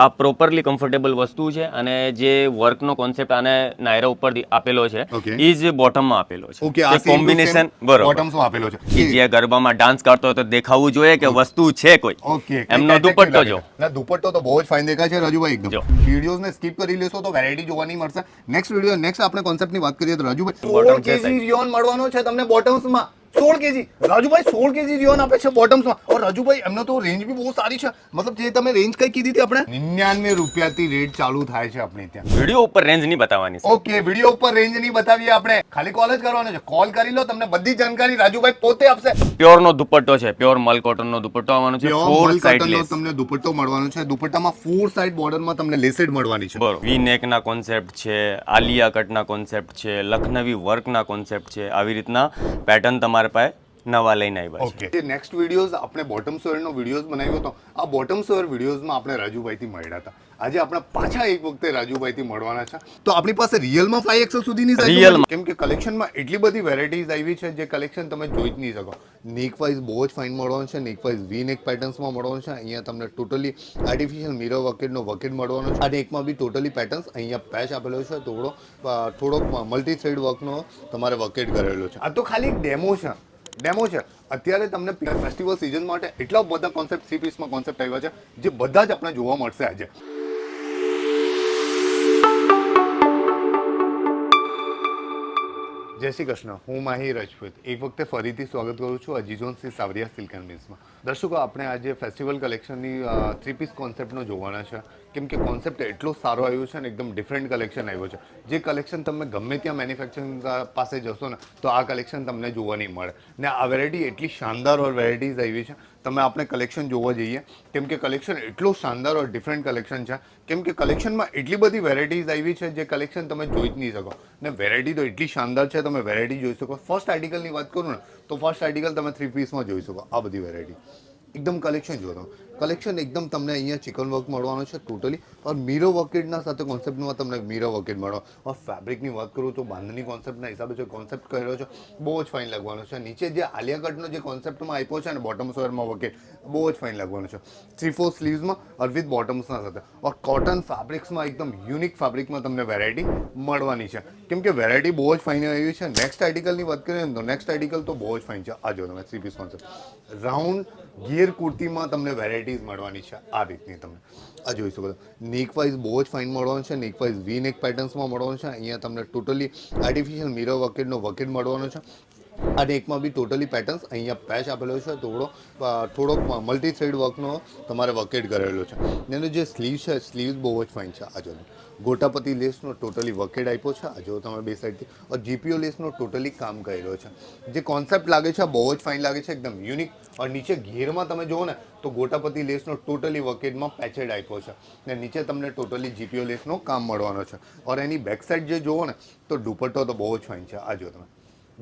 આ properly comfortable વસ્તુ છે અને જે વર્કનો કોન્સેપ્ટ આને નાયરા ઉપરથી આપેલો છે. એ જ બોટમમાં આપેલો છે. ઓકે આ કોમ્બિનેશન બરોબર. બોટમ્સમાં આપેલો છે? કે જે ગરબામાં ડાન્સ કરતો હોય તો દેખાવું જોઈએ કે વસ્તુ છે કોઈ. ઓકે એમનો દુપટ્ટો જો. ના દુપટ્ટો તો બહુ જ ફાઇન દેખાય છે રાજુભાઈ એકદમ. જો. ને સ્કીપ કરી લેશો તો વેરાયટી જોવા નહીં મળશે. નેક્સ્ટ વીડિયો નેક્સ્ટ આપણે કોન્સેપ્ટની વાત કરીએ તો રાજુભાઈ બોટમ છે રિયોન મળવાનો છે તમને બોટમ્સમાં સોળ કેજી. રાજુભાઈ સોળ કેજી રિયોન આપે છે બોટમ્સમાં. ઓર રાજુભાઈ એમનો તો રેન્જ બી બહુ સારી છે. મતલબ જે તમે રેન્જ કઈ કીધી હતી આપણે? નિન્યાનવે રૂપિયાથી રેટ ચાલુ થાય છે આપણે ત્યાં. વીડિયો ઉપર રેન્જ નહીં બતાવવાની ઓકે વીડિયો ઉપર રેન્જ નહીં બતાવીએ આપણે. ખાલી કોલ જ કરવાનો છે. કોલ કરી લો તમને બધી જાણકારી રાજુભાઈ પોતે આપશે. પ્યોર નો દુપટ્ટો છે પ્યોર મલ કોટન નો દુપટ્ટો આવવાનો છે ફોર સાઇડ નો લેસ તમને દુપટ્ટો મળવાનો છે. દુપટ્ટામાં ફોર સાઇડ બોર્ડરમાં તમને લેસેડ મળવાની છે. બરોબર. વી નેક ના કોન્સેપ્ટ છે આલિયા કટ ના કોન્સેપ્ટ છે લખનવી વર્ક ના કોન્સેપ્ટ છે. આવી રીતના પેટર્ન તમારા પાસે નવા લઈને આવ્યા ઓકે. જે નેક્સ્ટ વિડીયોઝ આપણે બોટમ સોયરનો વિડીયોઝ બનાવ્યો હતો આ બોટમ સોયર વિડીયોઝમાં આપણે રાજુભાઈથી મળ્યા હતા. આજે આપણે પાછા એક વખતે રાજુભાઈથી મળવાના છે. તો આપણી પાસે રિયલમાં ફાઈવ એક્સેલ સુધીની size કેમ કે કલેક્શનમાં એટલી બધી વેરાયટીઝ આવી છે જે કલેક્શન તમે જોઈ જ નહીં શકો. નેક વાઇઝ બહુ જ ફાઇન મળવાનું છે. નેક વાઇઝ વી નેક પેટર્ન્સમાં મળવાનું છે. અહીંયા તમને ટોટલી આર્ટિફિશિયલ મિરર વકેટનો વકેટ મળવાનો છે. અને એકમાં બી ટોટલી પેટર્ન્સ અહીંયા પેચ આપેલો છે થોડો થોડોક મલ્ટી થ્રેડ વર્કનો તમારે વકેટ કરેલો છે. આ તો ખાલી ડેમો છે. ડેમો છે. અત્યારે તમને ફેસ્ટિવલ સિઝન માટે એટલા બધા કોન્સેપ્ટ થ્રી પીસમાં કોન્સેપ્ટ આવ્યા છે, જે બધા જ આપણે જોવા મળશે આજે. જય શ્રી કૃષ્ણ. હું માહી રજપૂત. એક વખતે ફરીથી સ્વાગત કરું છું અજીઝોન સી સાવરિયા સિલ્ક એન્ડ દર્શકો, આપણે આજે ફેસ્ટિવલ કલેક્શનની થ્રી પીસ કોન્સેપ્ટનો જોવાના છે. કેમ કે કોન્સેપ્ટ એટલો સારો આવ્યો છે ને, એકદમ ડિફરન્ટ કલેક્શન આવ્યો છે. જે કલેક્શન તમે ગમે ત્યાં મેન્યુફેક્ચરિંગ પાસે જશો ને, તો આ કલેક્શન તમને જોવા નહીં મળે. ને આ વેરાયટી એટલી શાનદાર ઓર વેરાયટીઝ આવી છે. તમે આપણે કલેક્શન જોવા જઈએ, કેમ કે કલેક્શન એટલું શાનદાર ઓર ડિફરન્ટ કલેક્શન છે. કેમ કે કલેક્શનમાં એટલી બધી વેરાયટીઝ આવી છે જે કલેક્શન તમે જોઈ જ નહીં શકો. ને વેરાયટી તો એટલી શાનદાર છે, તમે વેરાયટી જોઈ શકો. ફર્સ્ટ આર્ટિકલની વાત કરું ને તો ફર્સ્ટ આર્ટિકલ તમે થ્રી પીસમાં જોઈ શકો. આ બધી વેરાયટી એકદમ કલેક્શન જોતો કલેક્શન એકદમ તમને અહીંયા ચિકન વર્ક મળવાનો છે ટોટલી ઓર મીરો વર્કેટના સાથે કોન્સેપ્ટમાં તમને મીરો વર્કેટ મળો. ઓર ફેબ્રિકની વાત કરું તો બાંધણી કોન્સેપ્ટના હિસાબે જે કોન્સેપ્ટ કર્યો છે, બહુ જ ફાઇન લાગવાનો છે. નીચે જે આલિયા કટનો જે કોન્સેપ્ટમાં આપ્યો છે ને બોટમ સોયરમાં વર્કેટ બહુ જ ફાઇન લાગવાનો છે. થ્રી ફોર સ્લીવ્સમાં ઓર વિથ બોટમ્સના સાથે. ઓર કોટન ફેબ્રિક્સમાં એકદમ યુનિક ફેબ્રિકમાં તમને વેરાયટી મળવાની છે. કેમ કે વેરાયટી બહુ જ ફાઇન આવી છે. નેક્સ્ટ આર્ટિકલની વાત કરીએ ને તો નેક્સ્ટ આર્ટિકલ તો બહુ જ ફાઇન છે. આ જો તમે થ્રી પીસ કોન્સેપ્ટ રાઉન્ડ ગિયર કુર્તીમાં તમને વેરાયટીઝ મળવાની છે આ રીતની તમને. આ જોઈ શકો નેક વાઇઝ બહુ જ ફાઇન મળવાનું છે. નેક વાઇઝ વી નેક પેટર્ન્સમાં મળવાનું છે. અહીંયા તમને ટોટલી આર્ટિફિશિયલ મિરર વકેટનો વકેટ મળવાનો છે. આ નેકમાં બી ટોટલી પેટર્ન્સ અહીંયા પેચ આપેલો છે. થોડો થોડોક મલ્ટી થ્રેડ વર્કનો તમારે વકેટ કરેલો છે. એનો જે સ્લીવ છે સ્લીવ્સ બહુ જ ફાઇન છે. આ જો ગોટાપતિ લેસનો ટોટલી વકેટ આપ્યો છે. આ જો તમે બે સાઈડથી જીપીઓ લેસનો ટોટલી કામ કરેલો છે. જે કોન્સેપ્ટ લાગે છે બહુ જ ફાઇન લાગે છે. એકદમ યુનિક ઓર નીચે ઘેરમાં તમે જુઓ ને, તો ગોટાપતિ લેસનો ટોટલી વકેટમાં પેચેડ આપ્યો છે. ને નીચે તમને ટોટલી જીપીઓ લેસનો કામ મળવાનો છે. ઓર એની બેક સાઇડ જે જુઓ ને, તો દુપટ્ટો તો બહુ જ ફાઇન છે. આ જો તમે.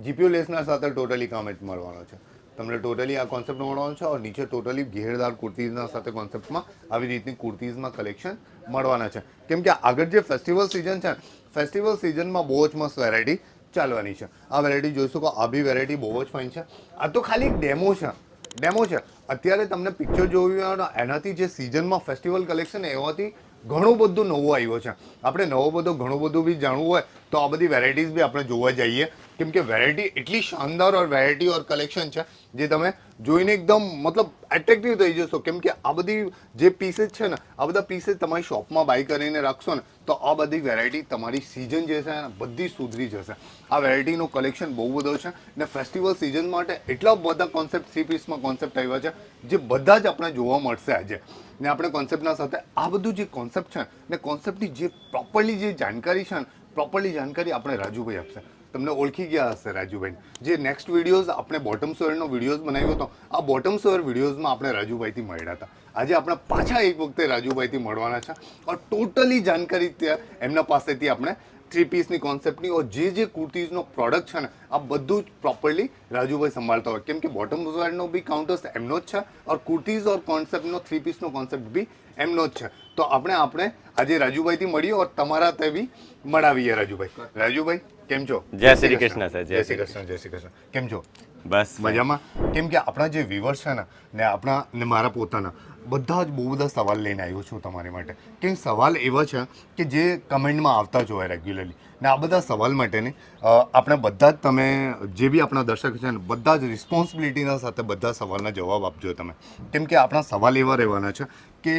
જીપીઓ લેસના સાથે ટોટલી કામ મળવાનો છે. તમને ટોટલી આ કોન્સેપ્ટ મળવાનો છે અને નીચે ટોટલી ઘેરદાર કુર્તીઝના સાથે કોન્સેપ્ટમાં આવી રીતની કુર્તીઝમાં કલેક્શન મળવાના છે. કેમ કે આગળ જે ફેસ્ટિવલ સિઝન છે ફેસ્ટિવલ સિઝનમાં બહુ જ મસ્ત વેરાયટી ચાલવાની છે. આ વેરાયટી જોઈ શકો, આ બી વેરાયટી બહુ જ ફાઇન છે. આ તો ખાલી ડેમો છે. ડેમો છે. અત્યારે તમને પિક્ચર જોયું એનાથી જે સિઝનમાં ફેસ્ટિવલ કલેક્શન એવાથી ઘણું બધું નવું આવ્યું છે. આપણે નવો બધો, ઘણું બધું બી જાણવું હોય તો આ બધી વેરાયટીઝ બી આપણે જોવા જઈએ. કેમ કે વેરાયટી એટલી શાનદાર ઓર વેરાયટી ઓર કલેક્શન છે જે તમે જોઈને એકદમ, મતલબ એટ્રેક્ટિવ થઈ જશો. કેમ કે આ બધી જે પીસીસ છે ને, આ બધા પીસીસ તમારી શોપમાં બાય કરીને રાખશો ને, તો આ બધી વેરાયટી તમારી સિઝન જે છે ને, બધી સુધરી જશે. આ વેરાયટીનું કલેક્શન બહુ બધો છે ને ફેસ્ટિવલ સિઝન માટે એટલા બધા કોન્સેપ્ટ થ્રી પીસમાં કોન્સેપ્ટ આવ્યા છે, જે બધા જ આપણે જોવા મળશે આજે. ને આપણે કોન્સેપ્ટના સાથે આ બધું જે કોન્સેપ્ટ છે ને કોન્સેપ્ટની જે પ્રોપરલી જે જાણકારી છે ને પ્રોપરલી જાણકારી આપણે રાજુભાઈ આપશે. તમને ઓળખી ગયા હશે રાજુભાઈ. જે નેક્સ્ટ વિડીયોઝ આપણે બોટમ સોયરનો વિડીયોઝ બનાવ્યો હતો આ બોટમ સોયર વિડીયોઝમાં આપણે રાજુભાઈથી મળ્યા હતા. આજે આપણે પાછા એક વખતે રાજુભાઈથી મળવાના છે. ઓર ટોટલી જાણકારી ત્યાં એમના પાસેથી આપણે થ્રી પીસની કોન્સેપ્ટની ઓર જે જે કુર્તીઝનો પ્રોડક્ટ છે ને આ બધું જ પ્રોપરલી રાજુભાઈ સંભાળતા હોય. કેમ કે બોટમ સોયરનો બી કાઉન્ટર્સ એમનો જ છે ઓર કુર્તીઝ ઓર કોન્સેપ્ટનો થ્રી પીસનો કોન્સેપ્ટ બી એમનો જ છે. તો આપણે આપણે આજે રાજુભાઈથી મળીએ ઓર તમારા તે બી મળાવીએ રાજુભાઈ. રાજુભાઈ? કેમ છો? જય શ્રી કૃષ્ણ. સર, જય શ્રી કૃષ્ણ જય શ્રી કૃષ્ણ. કેમ છો? બસ. મજામાં? કેમ કે આપણા જે વ્યુઅર્સ છે ને ને આપણા ને મારા પોતાના બધા જ બહુ બધા સવાલ લઈને આવ્યો છું તમારી માટે. કેમ સવાલ એવા છે કે જે કમેન્ટમાં આવતા જ હોય રેગ્યુલરલી ને આ બધા સવાલ માટેની આપણે બધા જ તમે જે બી આપણા દર્શક છે ને બધા જ રિસ્પોન્સિબિલિટીના સાથે બધા સવાલના જવાબ આપજો તમે. કેમ કે આપણા સવાલ એવા રહેવાના છે કે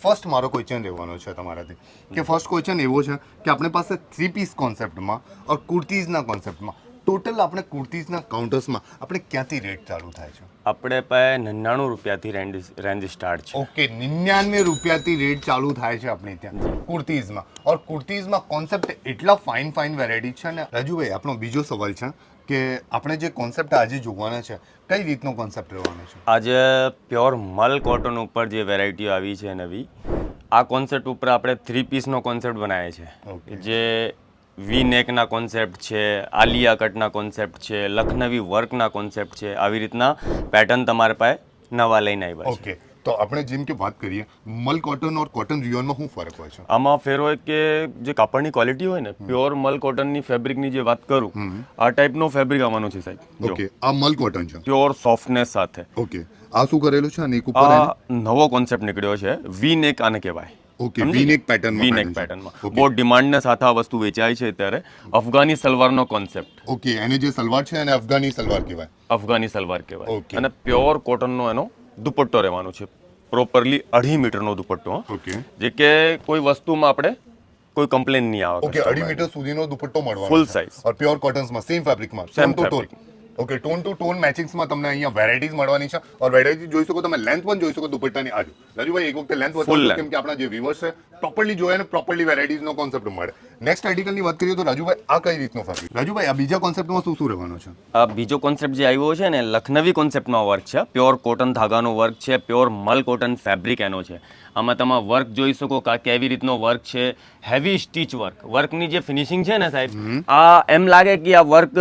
ફર્સ્ટ મારો ક્વેશ્ચન રહેવાનો છે તમારાથી. કે ફર્સ્ટ ક્વેશ્ચન એવો છે કે આપણે પાસે થ્રી પીસ કોન્સેપ્ટમાં ઓર કુર્તીઝના કોન્સેપ્ટમાં ટોટલ આપણે કુર્તીઝના કાઉન્ટર્સમાં આપણે ક્યાંથી રેટ ચાલુ થાય છે? આપણે પાસે નન્નાણું રૂપિયાથી રેન્જ રેન્જ સ્ટાર્ટ છે. ઓકે નિન્યાનવે રૂપિયાથી રેટ ચાલુ થાય છે આપણે ત્યાં કુર્તીઝમાં. ઓર કુર્તીઝમાં કોન્સેપ્ટ એટલા ફાઇન ફાઇન વેરાયટી છે ને રાજુભાઈ આપણો બીજો સવાલ છે કે આપણે જે કોન્સેપ્ટ આજે જોવાના છે કઈ રીતનો કોન્સેપ્ટ રહેવાનો છે? આજે પ્યોર મલ કોટન ઉપર જે વેરાયટીઓ આવી છે નવી આ કોન્સેપ્ટ ઉપર આપણે થ્રી પીસનો કોન્સેપ્ટ બનાવે છે. Okay. જે વી નેકના કોન્સેપ્ટ છે આલિયા કટના કોન્સેપ્ટ છે લખનવી વર્કના કોન્સેપ્ટ છે આવી રીતના પેટર્ન તમારે પાસે નવા લઈને આવ્યા છે. ઓકે તો આપણે જેમ કે વાત કરીએ મલ કોટન ઓર કોટન રિયોનમાં શું ફરક હોય છે? આમાં ફેર હોય કે જે કાપડની ક્વોલિટી હોય ને પ્યોર મલ કોટનની ફેબ્રિકની જે વાત કરું આ ટાઈપનો ફેબ્રિક આવવાનો છે સાહેબ. ઓકે આ મલ કોટન છે. પ્યોર સોફ્ટનેસ સાથે. ઓકે આ શું કરેલું છે? અને એક ઉપર આ નવો કોન્સેપ્ટ નીકળ્યો છે વી નેક આને કહેવાય. ઓકે વીનેક પેટર્ન વી પેટર્નમાં બહુ ડિમાન્ડને સાથે આ વસ્તુ વેચાય છે ત્યારે અફઘાની સલવારનો કોન્સેપ્ટ ઓકે એને જે સલવાર છે એને અફઘાની સલવાર કહેવાય. અફઘાની સલવાર કહેવાય. અને પ્યોર કોટનનો એનો દુપટ્ટો રહેવાનો છે. પ્રોપરલી અઢી મીટરનો દુપટ્ટો ઓકે જે કે કોઈ વસ્તુમાં આપણે કોઈ કમ્પ્લેન નહીં આવે. ઓકે અઢી મીટર સુધીનો દુપટ્ટો મળવાનો ફૂલ સાઇઝ ઓર પ્યોર કોટન્સમાં same ફેબ્રિકમાં same tone to tone fabric. Okay tone to tone મેચિંગ્સમાં તમને અહીંયા વેરાયટીઝ મળવાની છે. ઓર વેરાયટી જોઈ શકો તમે લેન્થ પણ જોઈ શકો દુપટ્ટાની આજુ રાજુભાઈ એક વખતે લેન્થ બતાવો. કેમ કે આપણા જે વ્યુઅર્સ છે પ્રોપરલી જોયા ને પ્રોપરલી વેરાયટીઝનો કોન્સેપ્ટ મળે. નેક્સ્ટ આર્ટિકલની વાત કરીએ તો રાજુભાઈ આ કઈ રીતનો ફેબ્રિક રાજુભાઈ આ બીજા કોન્સેપ્ટમાં શું શું રહેવાનો છે? આ બીજો કોન્સેપ્ટ જે આવ્યો છે ને લખનવી કોન્સેપ્ટનો વર્ક છે. પ્યોર કોટન ધાગાનો વર્ક છે પ્યોર મલ કોટન ફેબ્રિક એનો છે. આમાં તમે વર્ક જોઈ શકો કે કેવી રીતનો વર્ક છે. હેવી સ્ટીચ વર્ક વર્કની જે ફિનિશિંગ છે ને સાહેબ આ એમ લાગે કે આ વર્ક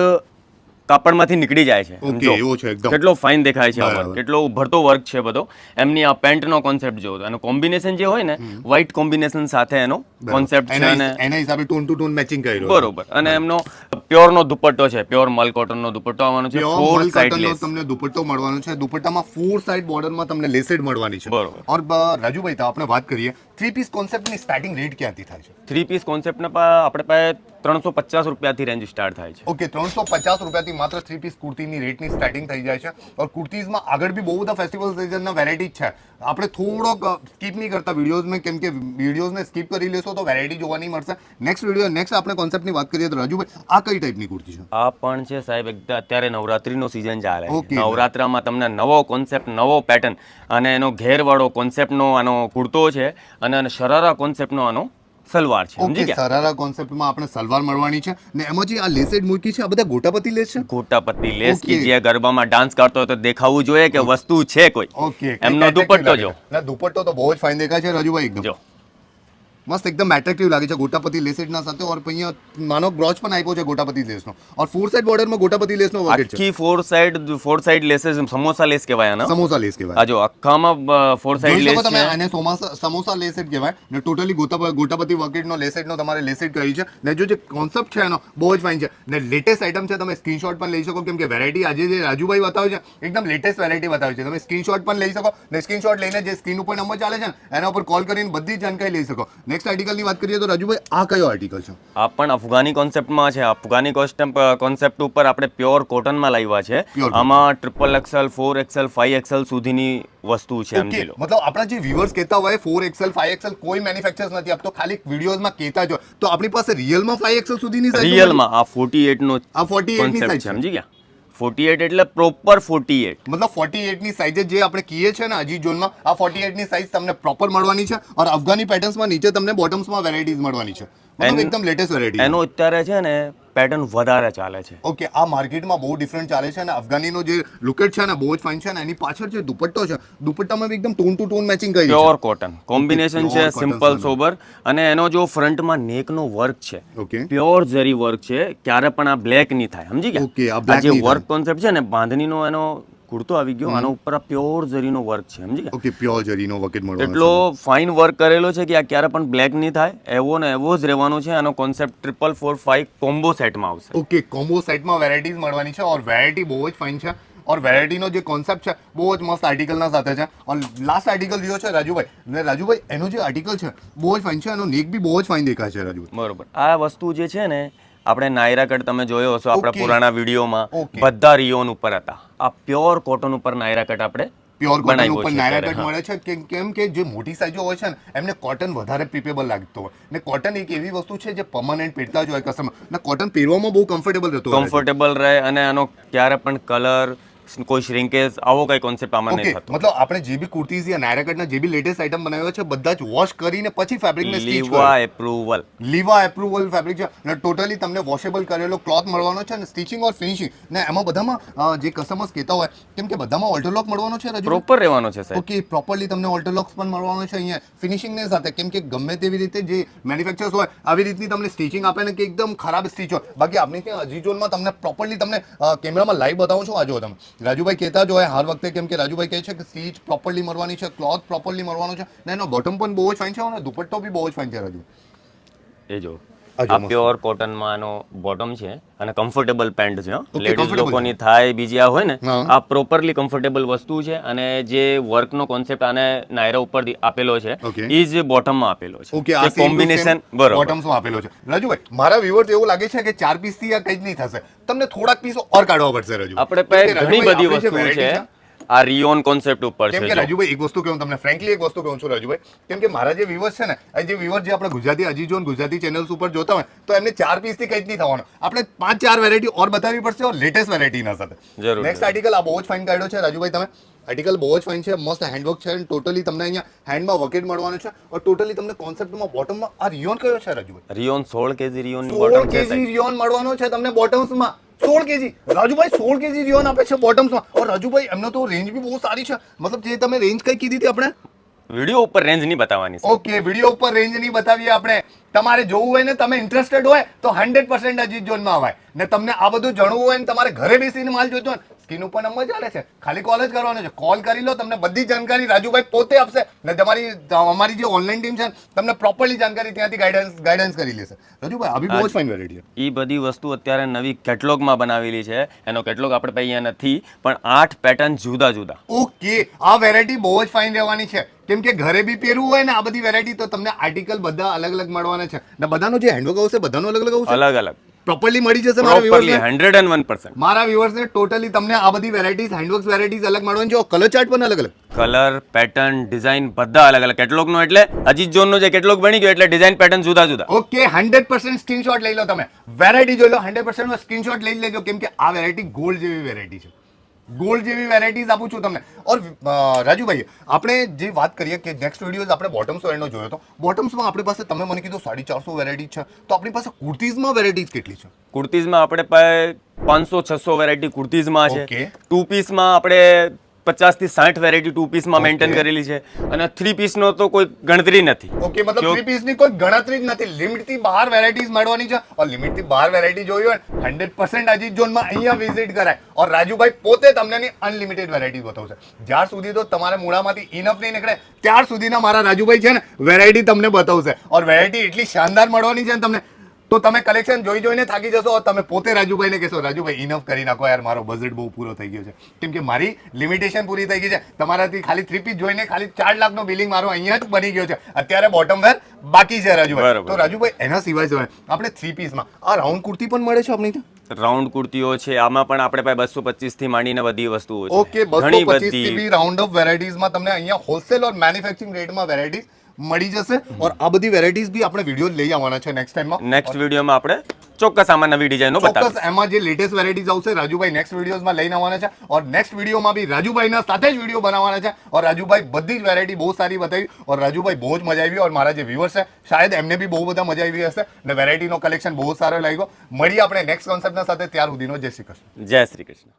કાપડમાંથી નીકળી જાય છે ઓકે એવો છે એકદમ. કેટલો ફાઇન દેખાય છે કેટલો ભરતો વર્ક છે બધો. એમની આ પેન્ટનો કોન્સેપ્ટ જોવો અને કોમ્બિનેશન જે હોય ને વ્હાઇટ કોમ્બિનેશન સાથે એનો કોન્સેપ્ટ છે અને એના હિસાબે ટોન ટુ ટોન મેચિંગ કર્યું બરોબર. અને એમનો પ્યોરનો દુપટ્ટો છે પ્યોર મલ કોટનનો દુપટ્ટો આવવાનો છે ફોર સાઇડ લેસ તમને દુપટ્ટો મળવાનો છે. દુપટ્ટામાં ફોર સાઇડ બોર્ડરમાં તમને લેસેડ મળવાની છે. બરોબર. ઓર રાજુભાઈ તો આપણે વાત કરીએ થ્રી પીસ કોન્સેપ્ટની સ્ટાર્ટિંગ રેટ ક્યાંથી થાય છે? થ્રી પીસ કોન્સેપ્ટના આપણે પાસે ત્રણસો પચાસ રૂપિયાથી રેન્જ સ્ટાર્ટ થાય છે. ઓકે ત્રણસો પચાસ રૂપિયાથી માત્ર થ્રી પીસ કુર્તીની રેટની સ્ટાર્ટિંગ થઈ જાય છે. ઓર કુર્તીઝમાં આગળ બી બહુ બધા ફેસ્ટિવલ સિઝનના વેરાયટી છે. આપણે થોડોક સ્કીપ નહીં કરતા વિડીયોઝમાં કેમ કે વિડીયોઝને સ્કીપ કરી લેશો તો વેરાયટી જોવા નહીં મળશે. નેક્સ્ટ વીડિયો નેક્સ્ટ આપણે કોન્સેપ્ટની વાત કરીએ તો રાજુભાઈ આ કઈ ટાઈપની કુર્તી છે? આ પણ છે સાહેબ એકદમ અત્યારે નવરાત્રીનો સિઝન ચાલે છે. નવરાત્રામાં તમને નવો કોન્સેપ્ટ નવો પેટર્ન અને એનો ઘેરવાળો કોન્સેપ્ટનો આનો કુર્તો છે. અને આનો શરારા કોન્સેપ્ટનો આનો સલવાર છે સમજી ગયા? સરારા કોન્સેપ્ટમાં આપણે સલવાર મળવાની છે. ને એમાં જે આ લેસેડ મૂકી છે આ બધા ગોટાપતિ લેસ છે? ગોટાપતિ લેસ કે જે ગરબામાં ડાન્સ કરતો હોય તો દેખાવું જોઈએ કે વસ્તુ છે કોઈ. ઓકે. એમનો દુપટ્ટો જો. ના દુપટ્ટો તો બહુ જ ફાઇન દેખાય છે રાજુભાઈ એકદમ. જો. મસ્ત એકદમ એટ્રેક્ટિવ લાગે છે ગોટાપતિ લેસેટના સાથે ઓર અહીંયા નાનો બ્રોચ પણ આપ્યો છે ગોટાપતિ લેસનો. ઓર ફોર સાઇડ બોર્ડરમાં ગોટાપતિ લેસનો વગેરે છે. આખી four side four side laces samosa lace કહેવાય આના. સમોસા લેસ કહેવાય. આ જો આખામાં ફોર સાઇડ લેસ તમે આને સમોસા સમોસા લેસેટ કહેવાય. ને ટોટલી ગોટાપતિ વર્કેટનો લેસેટનો તમારે લેસેટ કહી છે. ને જો જે કોન્સેપ્ટ છે એનો બહુ જ ફાઇન છે. ને લેટેસ્ટ આઇટમ છે તમે સ્ક્રીનશોટ પણ લઈ શકો. કેમ કે વેરાયટી આજે જે રાજુભાઈ બતાવે છે એકદમ લેટેસ્ટ વેરાયટી બતાવે છે. તમે સ્ક્રીનશોટ પણ લઈ શકો. ને સ્ક્રીનશોટ લઈને જે સ્ક્રીન ઉપર નંબર ચાલે છે ને એના ઉપર કોલ કરીને બધી જાણકારી લઈ શકો. નેક્સ્ટ આર્ટિકલની વાત કરીએ તો રાજુભાઈ આ કયો આર્ટિકલ છે? આ પણ અફઘાની કોન્સેપ્ટમાં છે. અફઘાની કોન્સેપ્ટ ઉપર આપણે પ્યોર કોટનમાં લાવ્યા છે. આમાં triple XL four XL five XL સુધીની વસ્તુ છે એમ લો. મતલબ આપણા જે વ્યુઅર્સ કહેતા હોય ફોર એક્સેલ ફાઈવ એક્સેલ કોઈ મેન્યુફેક્ચર નથી. આપતો ખાલી વિડીયોઝમાં કહેતા જ હોય. તો આપણી પાસે રિયલમાં ફાઈવ એક્સેલ સુધીની રિયલમાં આ ફોર્ટી નો આ 48 ની કોન્સેપ્ટ size છે છે. સમજી ગયા? ફોર્ટી એટ એટલે પ્રોપર ફોર્ટી એટ મતલબ ફોર્ટી એટની સાઇઝ જે આપણે કહીએ છીએ ને અજી ઝોનમાં આ ફોર્ટી એટની સાઇઝ તમને પ્રોપર મળવાની છે અને અફઘાની પેટર્ન્સમાં નીચે તમને બોટમ્સમાં વેરાયટીઝ મળવાની છે. એકદમ લેટેસ્ટ વેરાયટી એનો અત્યારે છે ને પેટર્ન વધારે ચાલે છે. ઓકે આ માર્કેટમાં બહુ ડિફરન્ટ ચાલે છે અને અફઘાનીનો જે લુકેટ છે ને બહુ જ ફાઇન છે ને એની પાછળ જે દુપટ્ટો છે દુપટ્ટામાં બી એકદમ ટોન ટુ ટોન મેચિંગ કરી છે. પ્યોર કોટન કોમ્બિનેશન છે સિમ્પલ સામે. સોબર અને એનો જો ફ્રન્ટમાં નેકનો વર્ક છે ઓકે પ્યોર જરી વર્ક છે ક્યારે પણ આ બ્લેક નહીં થાય સમજી ગયા? ઓકે આ જે વર્ક કોન્સેપ્ટ છે ને બાંધણીનો એનો કુર્તો આવી ગયો આના ઉપર આ પ્યોર જરીનો વર્ક છે સમજી ગયા? ઓકે પ્યોર જરીનો વકેટ મળવાનો એટલો ફાઇન વર્ક કરેલો છે કે આ ક્યારે પણ બ્લેક નહીં થાય એવો ને એવો જ રહેવાનો છે આનો concept triple four five combo સેટમાં આવશે. ઓકે કોમ્બો સેટમાં વેરાયટીઝ મળવાની છે ઓર વેરાયટી બહુ જ ફાઇન છે ઓર વેરાયટીનો જે કોન્સેપ્ટ છે બહુ જ મસ્ત આર્ટિકલના સાથે છે. ઓર લાસ્ટ આર્ટિકલ જોયો છે રાજુભાઈ? ને રાજુભાઈ એનો જે આર્ટિકલ છે બહુ જ ફાઇન છે એનો નેક બી બહુ જ ફાઇન દેખાય છે રાજુભાઈ. બરોબર. આ વસ્તુ જે છે ને આપણે નાયરા કટ તમે જોયો હશો આપણા પુરાણા વિડીયોમાં. બધા રિયોન ઉપર હતા. આ પ્યોર કોટન ઉપર નાયરા કટ આપણે પ્યોર કોટન ઉપર નાયરા કટ મળે છે. કેમ કેમ કે જે મોટી સાઈઝો હોય છે ને એમને કોટન વધારે પ્રિપેબલ લાગતો હોય. ને કોટન એક એવી વસ્તુ છે જે પરમનન્ટ પહેરતા જ હોય કસ્ટમર ને કોટન પહેરવામાં બહુ કમ્ફર્ટેબલ રહેતો કમ્ફર્ટેબલ રહે અને આનો ક્યારે પણ કલર કોઈ શ્રિંકેજ આવો કઈ કોન્સેપ્ટ આમાં નહીં થતો. મતલબ આપણે જે બી કુર્તીઝ યા નાયરા જે બી લેટેસ્ટ આઈટમ બનાવ્યો છે બધા જ વોશ કરીને પછી ફેબ્રિકને સ્ટીચ લીવા એપ્રુવલ લીવા એપ્રુવલ ફેબ્રિક છે. અને ટોટલી તમને વોશેબલ કરેલો ક્લોથ મળવાનો છે અને સ્ટિચિંગ ઓર ફિનિશિંગ ને એમાં બધામાં જે કસ્ટમર્સ કહેતા હોય કેમ કે બધામાં ઓલ્ટરલોક મળવાનો છે રજુ પ્રોપર રહેવાનો છે સાહેબ. ઓકે પ્રોપરલી તમને ઓલ્ટરલોક્સ પણ મળવાનો છે અહીંયા. ફિનિશિંગ ને સાથે કેમ કે ગમે તેવી રીતે જે મેન્યુફેક્ચર્સ હોય આવી રીતની તમને સ્ટિચિંગ આપે ને કે એકદમ ખરાબ સ્ટિચ હોય. બાકી આપણે ત્યાં અજીઝોનમાં તમને પ્રોપરલી તમને કેમેરામાં લાઈવ બતાવું છું. આજો તમે. રાજુભાઈ કહેતા જ હર વખતે કેમ કે રાજુભાઈ કહે છે કે સ્ટીચ પ્રોપરલી મળવાની છે ક્લોથ પ્રોપરલી મરવાનો છે. ને, એનો બોટમ પણ બહુ જ ફાઇન છે અને દુપટ્ટો બી બહુ જ ફાઇન છે રાજુ. એ જો. આ. પ્યોર કોટનમાં આનો બોટમ છે અને કમ્ફર્ટેબલ પેન્ટ છે લેડીઝ લોકોની થાય બીજી આ હોય ને આ પ્રોપરલી કમ્ફર્ટેબલ વસ્તુ છે અને જે વર્કનો કોન્સેપ્ટ આને નાયરા ઉપર આપેલો છે. એ જ બોટમમાં આપેલો છે. ઓકે આ કોમ્બિનેશન બરોબર. બોટમ્સમાં આપેલો છે. રાજુભાઈ મારા વ્યુઅર્સ એવું લાગે છે કે ચાર પીસથી આ કઈ જ નહીં થશે. તમને થોડાક પીસો ઓર કાઢવા પડશે રાજુ આપણે ઘણી બધી વસ્તુ છે આ રિયોન કોન્સેપ્ટ ઉપર કેમ કે રાજુભાઈ એક વસ્તુ કહું તમને ફ્રેન્કલી એક વસ્તુ કહું છું રાજુભાઈ. કેમ કે મારા જે વ્યુઅર્સ છે ને આ જે વ્યુઅર જે આપણે ગુજરાતી અજીજો જોન ગુજરાતી ચેનલ્સ ઉપર જોતા હોય તો એમને ચાર પીસથી કંઈ જ નહીં થવાનું. આપણે પાંચ ચાર વેરાયટી ઓર બતાવવી પડશે ઓર લેટેસ્ટ વેરાયટી ના સાથે. જરૂર, નેક્સ્ટ આર્ટિકલ આ બહુ જ ફાઇન કાઢ્યો છે રાજુભાઈ તમે. આર્ટિકલ બહુ જ ફાઇન છે મસ્ત હેન્ડવર્ક છે ટોટલી તમને અહીંયા હેન્ડમાં વકેટ મળવાનું છે. ઓર ટોટલી તમને કોન્સેપ્ટમાં બોટમમાં આ રિયોન કયો છે રાજુભાઈ? રિયોન સોળ કેજી રિયોન સોળ છે કેજી રિયોન મળવાનો છે તમને બોટમ્સમાં સોળ કેજી. રાજુભાઈ સોળ કેજી રિયોન આપે છે બોટમ્સમાં. ઓર રાજુભાઈ એમનો તો રેન્જ બી બહુ સારી છે. મતલબ જે તમે રેન્જ કઈ કીધી હતી આપણે? વીડિયો ઉપર રેન્જ નહીં બતાવવાની ઓકે વીડિયો ઉપર રેન્જ નહીં બતાવીએ આપણે. તમારે જોવું હોય ને તમે ઇન્ટરેસ્ટેડ હોય તો હંડ્રેડ પર્સન્ટ અજીત ઝોનમાં અવાય. ને તમને આ બધું જાણવું હોય ને તમારે ઘરે બેસીને માલ જોઈતો હોય સ્ક્રીન ઉપર નંબર ચાલે છે. ખાલી કોલ જ કરવાનો છે. કોલ કરી લો તમને બધી જાણકારી રાજુભાઈ પોતે આપશે. ને તમારી અમારી જે ઓનલાઈન ટીમ છે તમને પ્રોપરલી જાણકારી ત્યાંથી ગાઈડન્સ ગાઈડન્સ કરી લેશે. રાજુભાઈ આવી બહુ જ ફાઇન વેરાયટી છે. એ બધી વસ્તુ અત્યારે નવી કેટલોગમાં બનાવેલી છે. એનો કેટલોગ આપણે અહીંયા નથી પણ આઠ પેટર્ન જુદા જુદા. ઓકે આ વેરાયટી બહુ જ ફાઇન રહેવાની છે. કેમ કે ઘરે બી પહેરવું હોય ને આ બધી વેરાયટી તો તમને આર્ટિકલ બધા અલગ અલગ મળવાના છે. ને બધાનો જે હેન્ડવર્ક આવશે બધાનો અલગ અલગ આવશે? અલગ અલગ. પ્રોપરલી મળી જશે મારા પ્રોપરલી viewers ને? હંડ્રેડ એન્ડ વન પર્સન્ટ મારા વ્યુઅર્સને ટોટલી તમને આ બધી વેરાયટીઝ હેન્ડવર્ક્સ વેરાયટીઝ અલગ મળવાની છે. કલર ચાર્ટ પણ અલગ અલગ. કલર પેટર્ન ડિઝાઇન બધા અલગ અલગ. કેટલોગ નો એટલે અજીત જોન નો જે કેટલોગ બની ગયો એટલે ડિઝાઇન પેટર્ન જુદા જુદા. ઓકે હંડ્રેડ પર્સન્ટ સ્ક્રીનશોટ લઈ લો તમે. વેરાયટી જોઈ લો 100% નો સ્ક્રીનશોટ લઈ લેજો કેમ કે આ વેરાયટી ગોલ્ડ જેવી વેરાયટી છે. ગોલ્ડ જેવી વેરાયટીઝ આપું છું તમને. ઓર રાજુભાઈ આપણે જે વાત કરીએ કે નેક્સ્ટ વિડીયોઝ આપણે બોટમ્સ વેરનો જોયો હતો બોટમ્સમાં આપણી પાસે તમે મને કીધું સાડી ચારસો વેરાયટી છે તો આપણી પાસે કુર્તીઝમાં વેરાયટીઝ કેટલી છે? કુર્તીઝમાં આપણે પાંચસો છસો વેરાયટી કુર્તીઝમાં છે. ટુ પીસમાં આપણે પચાસથી સાઠ વેરાયટી ટુ પીસમાં મેન્ટેન કરેલી છે. અને થ્રી પીસનો તો કોઈ ગણતરી નથી. ઓકે મતલબ થ્રી પીસની કોઈ ગણતરી જ નથી. લિમિટથી બહાર વેરાયટીઝ મળવાની છે. ઓર લિમિટથી બહાર વેરાયટી જોઈ હોય હંડ્રેડ પર્સન્ટ અજીત ઝોનમાં અહીંયા વિઝિટ કરાય. ઓર રાજુભાઈ પોતે તમને અનલિમિટેડ વેરાયટી બતાવશે. જ્યાર સુધી તો તમારે મૂળામાંથી ઇનફ નહીં નીકળે ત્યાર સુધીના મારા રાજુભાઈ છે ને વેરાયટી તમને બતાવશે. ઓર વેરાયટી એટલી શાનદાર મળવાની છે ને તમને. તો તમે કલેક્શન જોઈ જોઈને થાકી જશો. તમે પોતે રાજુભાઈને કહેશો રાજુભાઈ ઇનફ કરી નાખો યાર મારો બજેટ બહુ પૂરો થઈ ગયો છે. કેમ કે મારી લિમિટેશન પૂરી થઈ ગઈ છે. તમારાથી ખાલી થ્રી પીસ જોઈને ખાલી ચાર લાખનો બિલિંગ મારો અહીંયા જ બની ગયો છે. અત્યારે બોટમ વેર બાકી છે રાજુભાઈ. તો રાજુભાઈ એના સિવાય સિવાય આપણે થ્રી પીસમાં આ રાઉન્ડ કુર્તી પણ મળે છે આપણી ત્યાં? રાઉન્ડ કુર્તીઓ છે આમાં પણ આપણે પાસે બસો પચીસથી માંડીને બધી વસ્તુઓ છે. ઓકે બસો પચીસ રાઉન્ડ ઓફ વેરાયટીઝમાં તમને અહીંયા હોલસેલ ઓર મેન્યુફેક્ચરિંગ રેટમાં વેરાયટીઝ મળી જશે ઓર આ બધી વેરાયટીઝ બી આપણે વીડિયો લઈ આવવાના છે નેક્સ્ટ ટાઈમમાં નેક્સ્ટ વિડીયોમાં આપણે ચોક્કસ આમાં નવી ડિઝાઇનો ચોક્કસ એમાં જે લેટેસ્ટ વેરાયટીઝ આવશે રાજુભાઈ નેક્સ્ટ વિડીયોઝમાં લઈને આવવાના છે. ઓર નેક્સ્ટ વિડીયોમાં બી રાજુભાઈના સાથે જ વીડિયો બનાવવાના છે. ઓર રાજુભાઈ બધી જ વેરાયટી બહુ સારી બતાવી. ઓર રાજુભાઈ બહુ જ મજા આવી ઓર મારા જે વ્યુઅર્સ છે શાયદ એમને બી બહુ બધા મજા આવી હશે. ને વેરાયટીનો કલેક્શન બહુ સારો લાગ્યો. મળીએ આપણે નેક્સ્ટ કોન્સેપ્ટના સાથે. ત્યાર સુધીનો જય શ્રી કૃષ્ણ. જય શ્રી કૃષ્ણ.